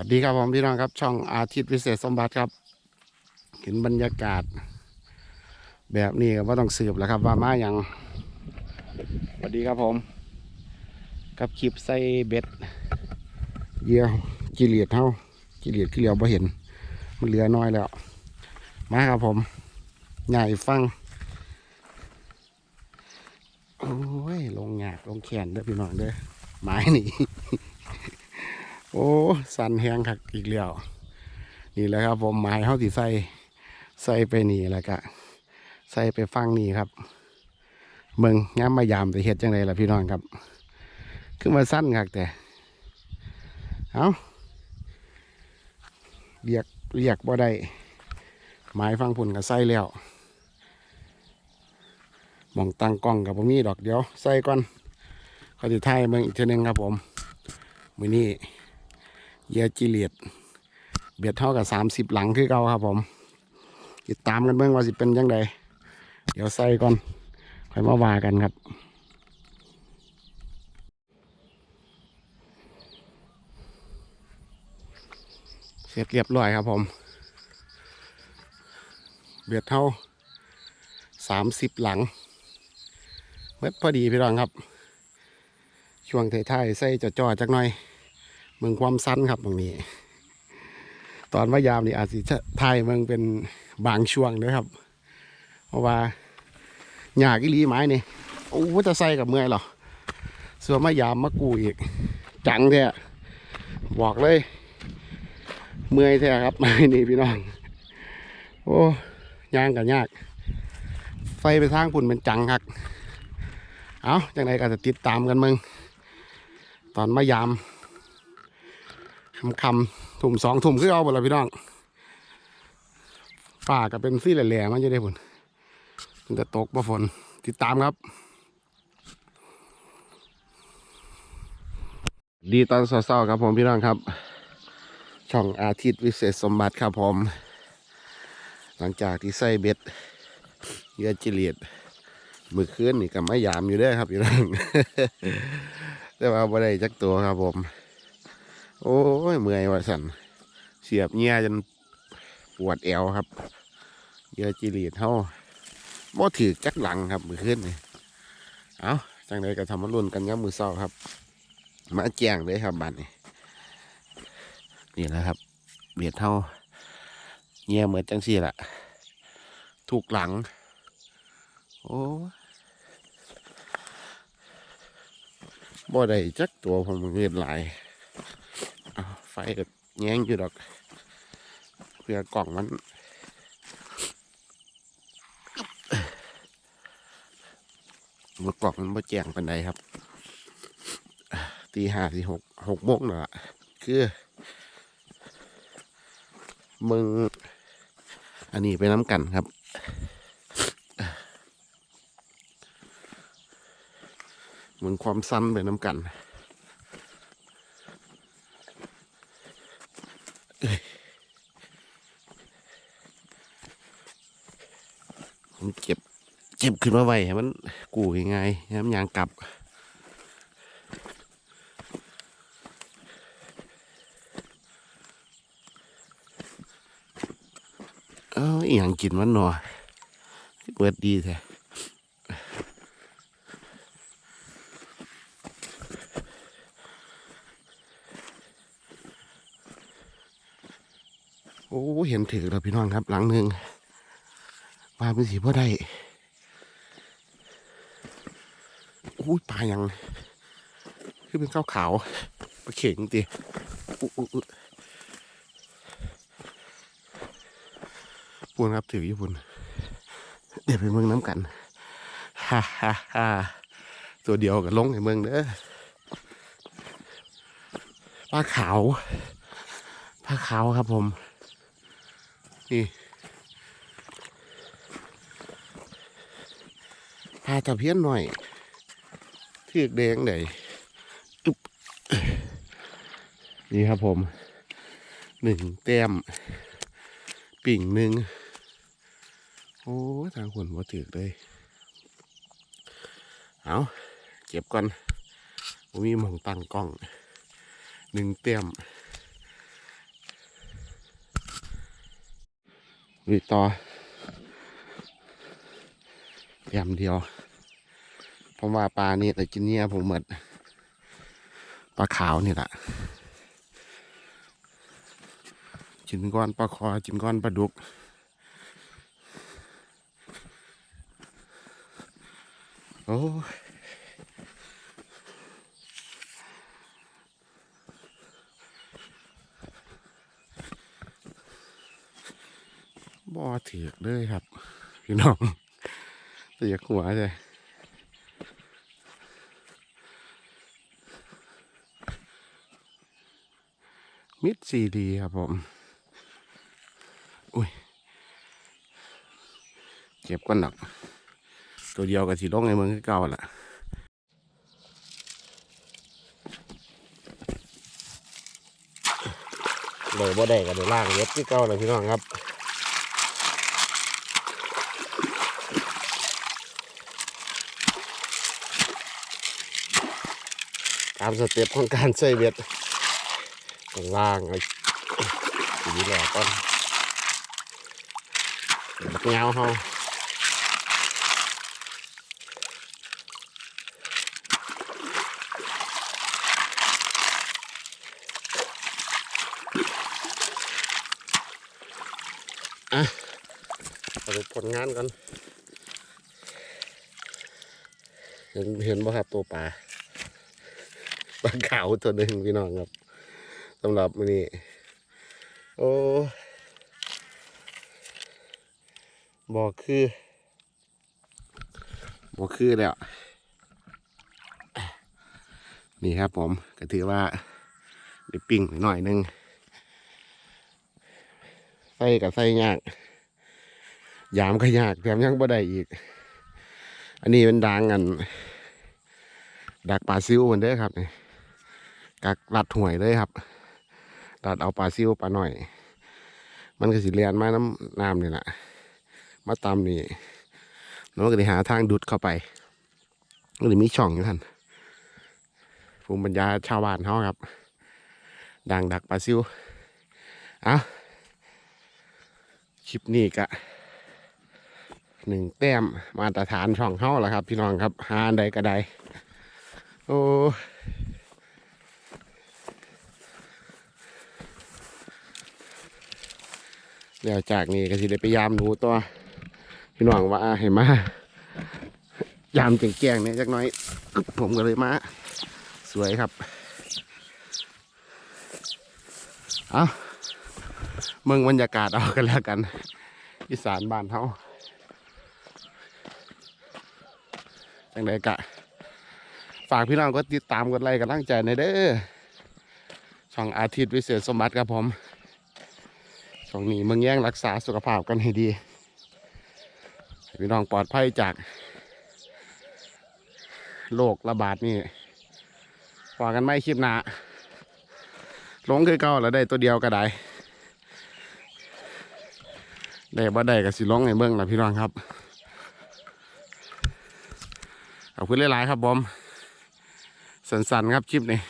วัสดีครับผมพี่น้องครับ ช่องอาทิตย์วิเศษสมบัติครับเห็นบรรยากาศ แบบนี้ก็ว่าต้องสืบแล้วครับ ว่ามาอย่างสวัสดีครับผม กับคลิปใส่เบ็ดเหยี่ยวกิเลสเท่ากิเลสขี้เหลียวบ่เห็น มันเหลือน้อยแล้ว มาครับผมใหญ่ฟังโอ้ยลงหยากลงแขนเด้อพี่น้องเด้อไม้นี่ โอ้สันแหงคักอีกแล้วนี่แหละครับ ผมไม้เฮาสิใส่ใส่ไปนี่แล้วก็ใส่ไปฟังนี่ครับ เมืองย้ำมายามไปเฮ็ดจังไดล่ะพี่น้องครับคือมาสั้นคักแต่เอาเรียกเรียกบ่ได้ไม้ฟังพุ่นก็ใส่แล้วมองตั้งกล้องกับผมมีดอกเดียวใส่ก่อนเขาจะถ่ายเมืองอีกเทีนึงครับผมมือนี้ เหยจิเลียดเบียดเท่ากับสามสิบหลังคือเก่าครับผม ติดตามกันเบื้องว่าสิเป็นยังไงเดี๋ยวใส่ก่อนค่อยมาว่ากันครับเสร็จเรียบร้อยครับผม เบียดเท่าสามสิบหลังเม็ดพอดีพี่รองครับ ช่วงไทยๆใส่จ่อๆจักหน่อย เมืองความสั้นครับตรงนี้ ตอนว่ายามนี่อาจจะไทยเมืองเป็นบางช่วงด้วยครับ เพราะว่าหยากอีลีไม้นี่โอ้จะใส่กับเมื่อยหรอส่วนมายามมากูอีก จังแท้บอกเลย เมื่อยแท้ครับไม้นี่พี่น้อง โอ้ยางกับยาก ไฟไปทางปุ่นเป็นจังครับเอาจังไดก็จะติดตามกันมึง ตอนมายาม คำคำถุ่มสองถุ่มคือเอาหมดแล้วพี่น้องป่าก็เป็นซี่แหล่ๆมันจะได้ผลมันจะตกมาฝนติดตามครับ ดีตอนเศร้าๆครับผมพี่น้องครับ ช่องอาทิตย์วิเศษสมบัติครับผม หลังจากที่ใส่เบ็ดเยื่อจิเลียดมือคืนนี่ก็ไม่ยามอยู่ด้อครับพี่น้องแต่ว่าบ่ได้จักตัวครับผม โอ้ยเมื่อยว่าสันเสียบเงี้ยจนปวดแอวครับเยอะจีรีดเท่าบ่ถือจักหลังครับมือขึ้นนี่เอาจังใดก็ทำมารุ่นกันย้ำมือเศร้าครับ มาแจ้งเลยครับบัดนี้นี่แหละครับ เบียดเท่าเงี้ยเหมือนจังสี่ละถูกหลัง โอ้บ่ได้จักตัวผมเงียบหลาย ไฟก็แย้งอยู่ดอกเพื่อกล่องมันมือกล่องมันมาแจ้งปันใดครับตีห้าสี่หกหกโมงเนาะคือมึงอันนี้ไปน้ำกันครับมึงความสั้นไปน้ำกัน ผมเก็บเก็บขึ้นมาไว้ให้มันกูยังไงย้ำยางกลับเอออย่างกินมันหน่อเปิดดีแท้ โอ้เห็นถือแล้วพี่น้องครับ หลังหนึ่งปลาเป็นสีพ่อได้อุ้ยปลายังคือเป็นข้าวขาวปลาเข่งตีอุ๊อุ๊อุ๊ปูนครับถือญี่ปุ่นเดี๋ยวไปเมืองน้ำกันฮ่าฮ่าฮ่าตัวเดียวกับลงในเมืองเด้อปลาขาวปลาขาวครับผม นี่พาตะเพียนหน่อยเทือกแดงไหนนี่ครับผมหนึ่งแต้ม ปิ่งหนึ่งโอ้ทางคนว่าถือเลยเอาเก็บก่อนผมมีหมองตั้งกล้องหนึ่งแต้ม ลุยต่อแยมเดียว เพราะว่าปลานี่แต่กินเนี่ยผมเหมือนปลาขาวนี่แหละจินก้อนปลาคอจินก้อนปลาดุกโอ้ ยบ่ถือกเลยครับ พี่น้องเสียกหัวเลยมิดซีดีครับผม อุ้ยเก็บก้อนหนัก ตัวเดียวกับสีลงในเมืองเก่าแหละเลยบ่ได้กันเลยล่างเย็บที่เก่าเลยพี่น้องครับามสเต็ปของการใส่เบ็ดข้างล่างไอ้ทีนี้แหละก่อนบักเงาเฮาอะสรุปผลงานกัน เห็นเห็นบ่ครับตัวปลา ลาขาวตัวหนึ่งพี่น้องครับสำหรับนี้โอ้บอกคือบอกคือแล้วนี่ครับผมก็ถือว่าได้ปิ้งหน่อยหนึงใส่กับใส่ยาก ยามก็ยากแถมยังบ่ได้อีก อันนี้เป็นดังอัน ดักปลาซิวเหมือนเด้อครับนี่ กักรัดห่วยเลยครับรัดเอาปลาซิวปลาหน่อย มันก็สิเลียนมาน้ำน้ำนี่แหละมาตามนี่แล้วมันก็ได้หาทางดุดเข้าไปก็เลยมีช่องอยู่ท่านภูมิปัญญาชาวบ้านเขาครับ ดังดักปลาซิวเอาคลิปนี้กะหนึ่งแต้มมาตรฐานช่องเขาแหละครับ พี่น้องครับหานใดก็ได้โอ้ แล้วจากนี้ก็สิได้ไปยามหนูตัวพี่น้องว่าเห็นมายามแจงๆเนี่ยจักน้อย ผมก็เลยมา สวยครับ เอาเมืองบรรยากาศเอากันแล้วกันอีสานบ้านเฮาจังไดกะ ฝากพี่น้องก็ติดตามกดไลค์กำลังใจในเด้อช่องอาทิตย์วิเศษสมบัติครับผม ช่องนี้เมืองแย่งรักษาสุขภาพกันให้ดีพี่น้องปลอดภัยจากโรคระบาดนี่ฝากกันไม่คลิปหนาลงคือเก่าแล้วได้ตัวเดียวก็ได้ ได้บ่ได้ก็สิลงในเมืองละพี่น้องครับขอบคุณหลายๆครับผมสันๆครับคลิปนี้